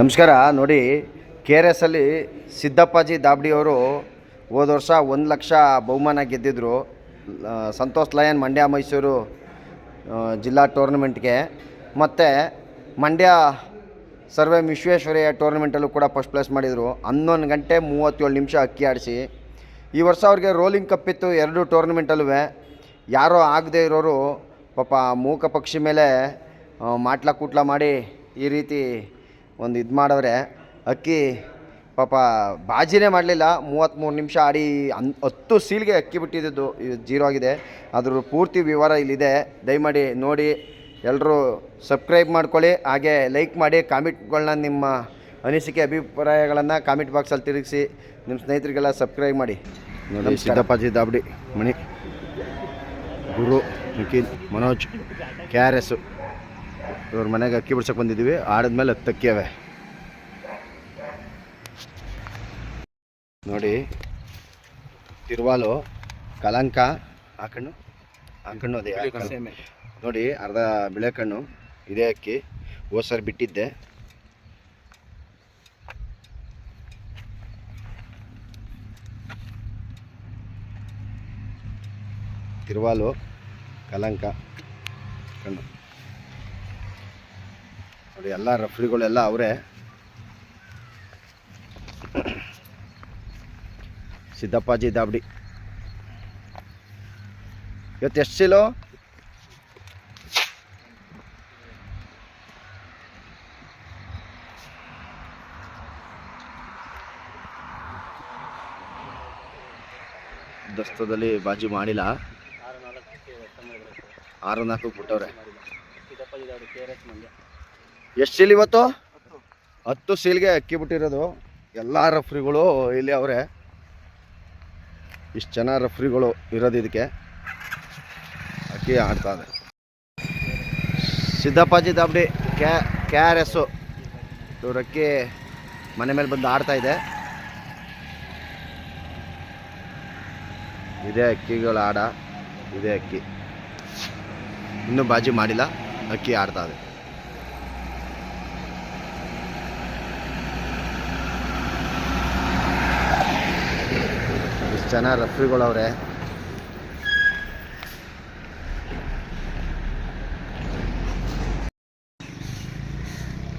ನಮಸ್ಕಾರ, ನೋಡಿ K R S ಅಲ್ಲಿ ಸಿದ್ದಪ್ಪಾಜಿ ದಾಬ್ಡಿಯವರು ಹೋದ ವರ್ಷ ಒಂದು ಲಕ್ಷ ಬಹುಮಾನ ಗೆದ್ದಿದ್ರು. ಸಂತೋಷ್ ಲಯನ್ ಮಂಡ್ಯ, ಮೈಸೂರು ಜಿಲ್ಲಾ ಟೂರ್ನಮೆಂಟ್ಗೆ. ಮತ್ತು ಮಂಡ್ಯ ಸರ್ವೆ ವಿಶ್ವೇಶ್ವರಯ್ಯ ಟೂರ್ನಮೆಂಟಲ್ಲೂ ಕೂಡ ಫಸ್ಟ್ ಪ್ಲೇಸ್ ಮಾಡಿದರು. ಹನ್ನೊಂದು ಗಂಟೆ ಮೂವತ್ತೇಳು ನಿಮಿಷ ಅಕ್ಕಿ ಆಡಿಸಿ. ಈ ವರ್ಷ ಅವ್ರಿಗೆ ರೋಲಿಂಗ್ ಕಪ್ ಇತ್ತು, ಎರಡು ಟೂರ್ನಮೆಂಟಲ್ಲೂ ಯಾರೋ ಆಗದೇ ಇರೋರು ಪಾಪ ಮೂಕ ಪಕ್ಷಿ ಮೇಲೆ ಮಾಟ್ಲ ಕೂಟ್ಲ ಮಾಡಿ ಈ ರೀತಿ ಒಂದು ಇದು ಮಾಡಿದ್ರೆ ಅಕ್ಕಿ ಪಾಪ ಬಾಜಿನೇ ಮಾಡಲಿಲ್ಲ. ಮೂವತ್ತ್ಮೂರು ನಿಮಿಷ ಆಡಿ ಅನ್ ಹತ್ತು ಸೀಲ್ಗೆ ಅಕ್ಕಿ ಬಿಟ್ಟಿದ್ದು ಜೀರೋ ಆಗಿದೆ. ಅದ್ರ ಪೂರ್ತಿ ವಿವರ ಇಲ್ಲಿದೆ. ದಯಮಾಡಿ ನೋಡಿ ಎಲ್ಲರೂ ಸಬ್ಸ್ಕ್ರೈಬ್ ಮಾಡ್ಕೊಳ್ಳಿ. ಹಾಗೆ ಲೈಕ್ ಮಾಡಿ ಕಾಮೆಂಟ್ಗಳನ್ನ ನಿಮ್ಮ ಅನಿಸಿಕೆ ಅಭಿಪ್ರಾಯಗಳನ್ನು ಕಾಮೆಂಟ್ ಬಾಕ್ಸಲ್ಲಿ ತಿರುಗಿಸಿ ನಿಮ್ಮ ಸ್ನೇಹಿತರಿಗೆಲ್ಲ ಸಬ್ಸ್ಕ್ರೈಬ್ ಮಾಡಿ. ನೋಡಿ Siddappaji ದಾಬಡಿ Mani Guru Nikhil Manoj K R S ಇವ್ರ ಮನೆಗೆ ಅಕ್ಕಿ ಬಿಡ್ಸಕ್ಕೆ ಬಂದಿದ್ದೀವಿ ಆಡಿದ್ಮೇಲೆ ಹತ್ತಕ್ಕಿಯವೆ ಅವೆ. ನೋಡಿ ತಿರುವಾಲು ಕಲಂಕ ಹಾಕಣ್ಣು ಹಾಕಣ್ಣು ಅದೇ ನೋಡಿ ಅರ್ಧ ಬಿಳೆ ಕಣ್ಣು ಇದೇ ಅಕ್ಕಿ. ಓ ಸರಿ ಬಿಟ್ಟಿದ್ದೆ. ತಿರುವಾಲು ಕಲಂಕ ಕಣ್ಣು. ನೋಡಿ, ಎಲ್ಲ ರಫ್ರಿಗಳೆಲ್ಲ ಅವರೇ. ಸಿದ್ದಪ್ಪಾಜಿ ದಾಬಡಿ ಇವತ್ತು ಎಷ್ಟು ಚೀಲೋ ದಸ್ತದಲ್ಲಿ ಬಾಜಿ ಮಾಡಿಲ್ಲ. ಆರು ನಾಲ್ಕು ಬಿಟ್ಟವ್ರೆ ಎಷ್ಟು ಸೀಲ್ ಇವತ್ತು? ಹತ್ತು ಸೀಲ್ಗೆ ಅಕ್ಕಿ ಬಿಟ್ಟಿರೋದು ಎಲ್ಲ ರಫ್ರಿಗಳು ಇಲ್ಲಿ ಅವರೇ. ಇಷ್ಟು ಜನ ರಫ್ರಿಗಳು ಇರೋದು ಇದಕ್ಕೆ. ಅಕ್ಕಿ ಆಡ್ತಾ ಇದೆ. ಸಿದ್ದಪ್ಪಾಜಿ ದಾಬಡಿ ಕ್ಯಾ ಕೆ ಆರ್ ಎಸ್ಸು ಇವ್ರ ಅಕ್ಕಿ ಮನೆ ಮೇಲೆ ಬಂದು ಆಡ್ತಾ ಇದೆ. ಇದೇ ಅಕ್ಕಿಗಳ ಆಡ ಇದೇ ಅಕ್ಕಿ. ಇನ್ನೂ ಬಾಜಿ ಮಾಡಿಲ್ಲ, ಅಕ್ಕಿ ಆಡ್ತಾ ಇದೆ ಇಷ್ಟು ಜನ ರಫ್ರಿಗಳವ್ರೆ.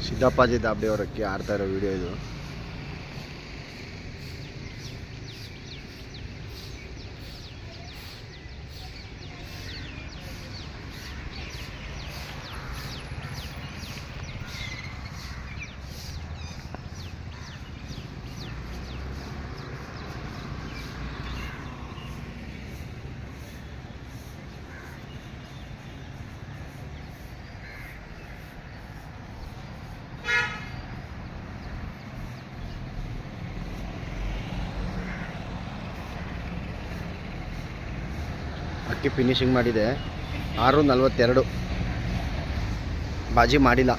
ಸಿದ್ದಪ್ಪಾಜಿ ದಾಬ್ಡಿ ಅವರಕ್ಕೆ ಆಡ್ತಾ ಇರೋ ವಿಡಿಯೋ ಇದು. ಅಕ್ಕಿ ಫಿನಿಶಿಂಗ್ ಮಾಡಿದೆ. ಆರು ನಲ್ವತ್ತೆರಡು ಬಾಜಿ ಮಾಡಿಲ್ಲ.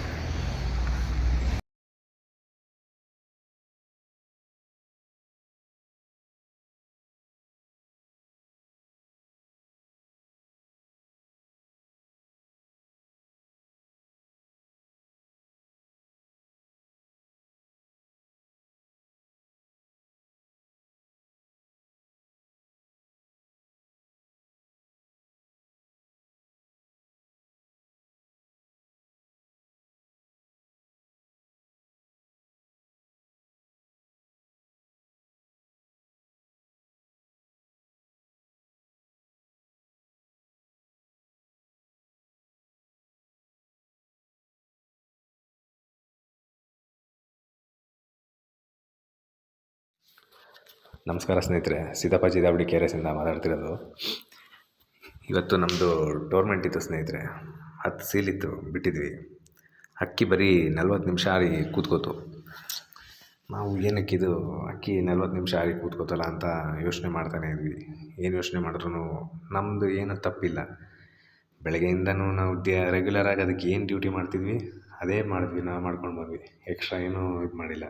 ನಮಸ್ಕಾರ ಸ್ನೇಹಿತರೆ ಸಿದ್ದಪ್ಪ ದಾವಡಿ ಕೆ ಆರ್ ಇಂದ ಮಾತಾಡ್ತಿರೋದು. ಇವತ್ತು ನಮ್ಮದು ಟೋರ್ಮೆಂಟ್ ಇತ್ತು ಸ್ನೇಹಿತರೆ. ಹತ್ತು ಸೀಲಿತ್ತು ಬಿಟ್ಟಿದ್ವಿ. ಅಕ್ಕಿ ಬರೀ ನಲ್ವತ್ತು ನಿಮಿಷ ಆರಿ ಕೂತ್ಕೋತು. ನಾವು ಏನಕ್ಕಿದು ಅಕ್ಕಿ ನಲ್ವತ್ತು ನಿಮಿಷ ಆರಿ ಕೂತ್ಕೋತಲ್ಲ ಅಂತ ಯೋಚನೆ ಮಾಡ್ತಾನೆ ಇದ್ವಿ. ಏನು ಯೋಚನೆ ಮಾಡಿದ್ರು ನಮ್ಮದು ಏನು ತಪ್ಪಿಲ್ಲ. ಬೆಳಗ್ಗೆಯಿಂದನೂ ನಾವು ಡ್ಯಾ ರೆಗ್ಯುಲರ್ ಆಗಿ ಅದಕ್ಕೆ ಏನು ಡ್ಯೂಟಿ ಮಾಡ್ತಿದ್ವಿ, ಅದೇ ಮಾಡಿದ್ವಿ, ನಾವು ಮಾಡ್ಕೊಂಡು ಬಂದ್ವಿ. ಎಕ್ಸ್ಟ್ರಾ ಏನೂ ಇದು ಮಾಡಿಲ್ಲ.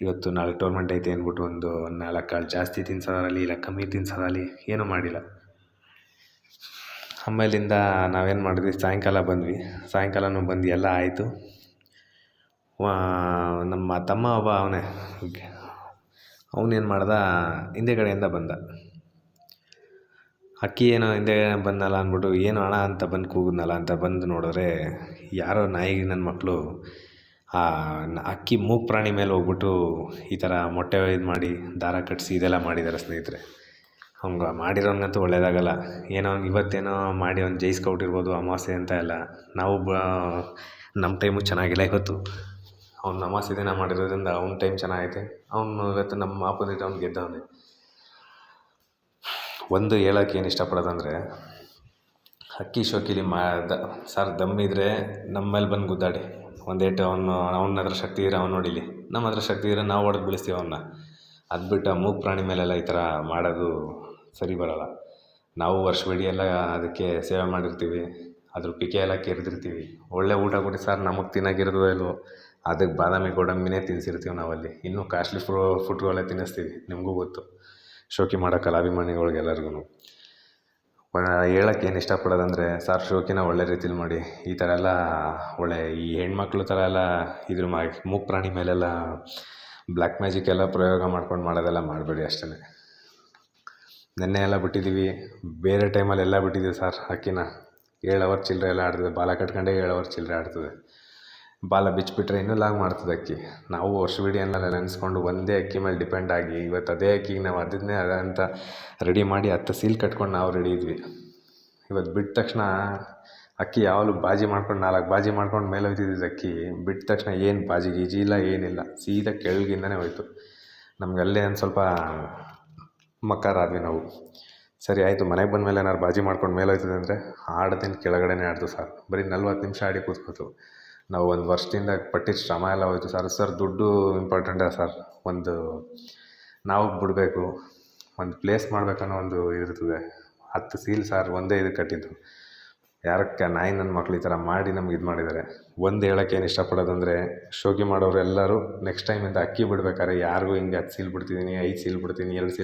ಇವತ್ತು ನಾಳೆ ಟೋರ್ಮೆಂಟ್ ಐತೆ ಅಂದ್ಬಿಟ್ಟು ಒಂದು ನಾಲ್ಕು ಕಾಳು ಜಾಸ್ತಿ ತಿನ್ಸೋದಾಗಲಿ ಇಲ್ಲ ಕಮ್ಮಿ ತಿನ್ಸೋದಾಗಲಿ ಏನೂ ಮಾಡಿಲ್ಲ. ಆಮೇಲಿಂದ ನಾವೇನು ಮಾಡಿದ್ವಿ? ಸಾಯಂಕಾಲ ಬಂದ್ವಿ. ಸಾಯಂಕಾಲನೂ ಬಂದು ಎಲ್ಲ ಆಯಿತು. ನಮ್ಮ ತಮ್ಮ ಒಬ್ಬ ಅವನೇ. ಅವನೇನು ಮಾಡ್ದ? ಹಿಂದೆ ಕಡೆಯಿಂದ ಬಂದ. ಅಕ್ಕಿ ಏನೋ ಹಿಂದೆ ಬಂದಲ್ಲ ಅಂದ್ಬಿಟ್ಟು, ಏನು ಹಣ ಅಂತ ಬಂದು ಕೂಗಿದ್ನಲ್ಲ ಅಂತ ಬಂದು ನೋಡಿದ್ರೆ, ಯಾರೋ ನಾಯಿಗೆ ನನ್ನ ಮಕ್ಕಳು ಆ ಅಕ್ಕಿ ಮೂಕು ಪ್ರಾಣಿ ಮೇಲೆ ಹೋಗ್ಬಿಟ್ಟು ಈ ಥರ ಮೊಟ್ಟೆ ಇದು ಮಾಡಿ, ದಾರ ಕಟ್ಟಿಸಿ ಇದೆಲ್ಲ ಮಾಡಿದ್ದಾರೆ ಸ್ನೇಹಿತರೆ. ಅವ್ನಿಗೆ ಮಾಡಿರೋನ್ಗಂತೂ ಒಳ್ಳೇದಾಗಲ್ಲ. ಏನೋ ಇವತ್ತೇನೋ ಮಾಡಿ ಅವ್ನು ಜಯಿಸ್ಕೊಬಿಟ್ಟಿರ್ಬೋದು ಅಮಾವಾಸ್ಯೆ ಅಂತ ಎಲ್ಲ. ನಾವು ಬ, ನಮ್ಮ ಟೈಮು ಚೆನ್ನಾಗಿಲ್ಲ ಇವತ್ತು. ಅವ್ನು ಅಮಾವಾಸ್ಯೆ ದಿನ ಮಾಡಿರೋದ್ರಿಂದ ಅವ್ನ ಟೈಮ್ ಚೆನ್ನಾಗೈತೆ. ಅವನು ಇವತ್ತು ನಮ್ಮ ಆಪೋಸಿಟ್ ಅವ್ನು ಗೆದ್ದವನೇ. ಒಂದು ಹೇಳೋಕ್ಕೆ ಏನು ಇಷ್ಟಪಡೋದಂದರೆ, ಅಕ್ಕಿ ಶೋಕಿಲಿ ಮಾ, ದ, ಸರ್ ದಮ್ಮಿದ್ರೆ ನಮ್ಮ ಮೇಲೆ ಬಂದು ಗುದ್ದಾಡಿ. ಒಂದೇಟು ಅವನು ಅವನ ಹತ್ರ ಶಕ್ತಿ ಇದ್ರೆ ಅವ್ನು ನೋಡಿಲಿ. ನಮ್ಮ ಹತ್ರ ಶಕ್ತಿ ಇದ್ರೆ ನಾವು ಹೊಡೆದು ಬೀಳಿಸ್ತೀವಿ ಅವನ್ನ ಅದು ಬಿಟ್ಟು ಮೂಕ ಪ್ರಾಣಿ ಮೇಲೆಲ್ಲ ಈ ಥರ ಮಾಡೋದು ಸರಿ ಬರೋಲ್ಲ. ನಾವು ವರ್ಷವಿಡೀ ಎಲ್ಲ ಅದಕ್ಕೆ ಸೇವೆ ಮಾಡಿರ್ತೀವಿ. ಅದ್ರ ಪಿಕೆ ಎಲ್ಲ ಕೆರೆದಿರ್ತೀವಿ. ಒಳ್ಳೆ ಊಟ ಕೊಡಿ ಸರ್, ನಮಗೆ ತಿನ್ನೋಕ್ಕಿರೋದು ಇಲ್ವೋ ಅದಕ್ಕೆ ಬಾದಾಮಿ ಗೋಡಂಬಿನೇ ತಿನ್ಸಿರ್ತೀವಿ ನಾವಲ್ಲಿ. ಇನ್ನೂ ಕಾಸ್ಟ್ಲಿ ಫ್ರೂ ಫುಡ್ಗಳೇ ತಿನ್ನಿಸ್ತೀವಿ, ನಿಮಗೂ ಗೊತ್ತು. ಶೋಕಿ ಮಾಡೋ ಕಲಾಭಿಮಾನಿಗಳಿಗೆಲ್ಲರಿಗೂ ಹೇಳಕ್ಕೆ ಏನು ಇಷ್ಟಪಡೋದಂದರೆ ಸರ್, ಶೋಕಿನ ಒಳ್ಳೆ ರೀತಿಲಿ ಮಾಡಿ, ಈ ಥರ ಎಲ್ಲ ಒಳ್ಳೆ ಈ ಹೆಣ್ಮಕ್ಳು ಥರ ಎಲ್ಲ ಇದ್ರ ಮಾ, ಮೂಕ್ ಪ್ರಾಣಿ ಮೇಲೆಲ್ಲ ಬ್ಲ್ಯಾಕ್ ಮ್ಯಾಜಿಕ್ ಎಲ್ಲ ಪ್ರಯೋಗ ಮಾಡ್ಕೊಂಡು ಮಾಡೋದೆಲ್ಲ ಮಾಡಬೇಡಿ ಅಷ್ಟೇ ನೆನ್ನೆ ಎಲ್ಲ ಬಿಟ್ಟಿದ್ದೀವಿ, ಬೇರೆ ಟೈಮಲ್ಲಿ ಎಲ್ಲ ಬಿಟ್ಟಿದ್ದೀವಿ ಸರ್ ಅಕ್ಕಿನ ಏಳು ಅವರ್ ಚಿಲ್ಲರೆ ಎಲ್ಲ ಆಡ್ತದೆ, ಬಾಲ ಕಟ್ಕೊಂಡೇ ಏಳು ಅವರ್ ಚಿಲ್ಲರೆ ಆಡ್ತದೆ. ಬಾಲ ಬಿಚ್ಚಿಬಿಟ್ರೆ ಇನ್ನೂ ಲಾಗ್ ಮಾಡ್ತದೆ ಅಕ್ಕಿ. ನಾವು ವರ್ಷವಿಡೀ ಎಲ್ಲ ನೆನೆಸ್ಕೊಂಡು ಒಂದೇ ಅಕ್ಕಿ ಮೇಲೆ ಡಿಪೆಂಡ್ ಆಗಿ ಇವತ್ತು ಅದೇ ಅಕ್ಕಿಗೆ ನಾವು ಅದನ್ನೇ ಅದ ಅಂತ ರೆಡಿ ಮಾಡಿ ಹತ್ತು ಸೀಲ್ ಕಟ್ಕೊಂಡು ನಾವು ರೆಡಿ ಇದ್ವಿ. ಇವತ್ತು ಬಿಟ್ಟ ತಕ್ಷಣ ಅಕ್ಕಿ ಯಾವಾಗಲೂ ಬಾಜಿ ಮಾಡ್ಕೊಂಡು ನಾಲ್ಕು ಬಾಜಿ ಮಾಡ್ಕೊಂಡು ಮೇಲೆ ಹೋಯ್ತಿದ್ದಿದ್ದು ಅಕ್ಕಿ. ಬಿಟ್ಟ ತಕ್ಷಣ ಏನು ಬಾಜಿ ಗೀಜಿ ಇಲ್ಲ, ಏನಿಲ್ಲ. ಸೀದಾ ಕೆಳಗಿಂದನೇ ಹೋಯ್ತು. ನಮ್ಗೆ ಅಲ್ಲೇ ಒಂದು ಸ್ವಲ್ಪ ಮಕ್ಕಾರ ಆದ್ವಿ ನಾವು. ಸರಿ, ಆಯಿತು. ಮನೆಗೆ ಬಂದಮೇಲೆ ಏನಾದ್ರು ಬಾಜಿ ಮಾಡ್ಕೊಂಡು ಮೇಲೆ ಹೋಯ್ತದೆ ಅಂದರೆ ಆಡ್ದೇನು ಕೆಳಗಡೆನೇ ಆಡ್ತು ಸರ್ ಬರೀ ನಲ್ವತ್ತು ನಿಮಿಷ ಆಡಿ ಕೂತ್ಕೋತು ನಾವು ಒಂದು ವರ್ಷದಿಂದ ಪಟ್ಟಿದ್ದ ಶ್ರಮ ಎಲ್ಲ ಹೋಯಿತು ಸರ್. ಸರ್, ದುಡ್ಡು ಇಂಪಾರ್ಟೆಂಟಾ ಸರ್? ಒಂದು ನಾವು ಬಿಡಬೇಕು, ಒಂದು ಪ್ಲೇಸ್ ಮಾಡಬೇಕನ್ನೋ ಒಂದು ಇರ್ತದೆ. ಹತ್ತು ಸೀಲ್ ಸಾರ್, ಒಂದೇ ಇದು ಕಟ್ಟಿದ್ದು. ಯಾರಕ್ಕೆ ನಾಯಿ ನನ್ನ ಮಕ್ಳು ಈ ಥರ ಮಾಡಿ ನಮ್ಗೆ ಇದು ಮಾಡಿದ್ದಾರೆ. ಒಂದು ಹೇಳೋಕ್ಕೆ ಏನು ಇಷ್ಟಪಡೋದಂದರೆ ಶೋಕಿ ಮಾಡೋರು ಎಲ್ಲರೂ ನೆಕ್ಸ್ಟ್ ಟೈಮಿಂದ ಅಕ್ಕಿ ಬಿಡ್ಬೇಕಾದ್ರೆ ಯಾರಿಗೂ ಹಿಂಗೆ ಹತ್ತು ಸೀಲ್ ಬಿಡ್ತಿದ್ದೀನಿ, ಐದು ಸೀಲ್ ಬಿಡ್ತೀನಿ, ಎರಡು ಸೀಲ್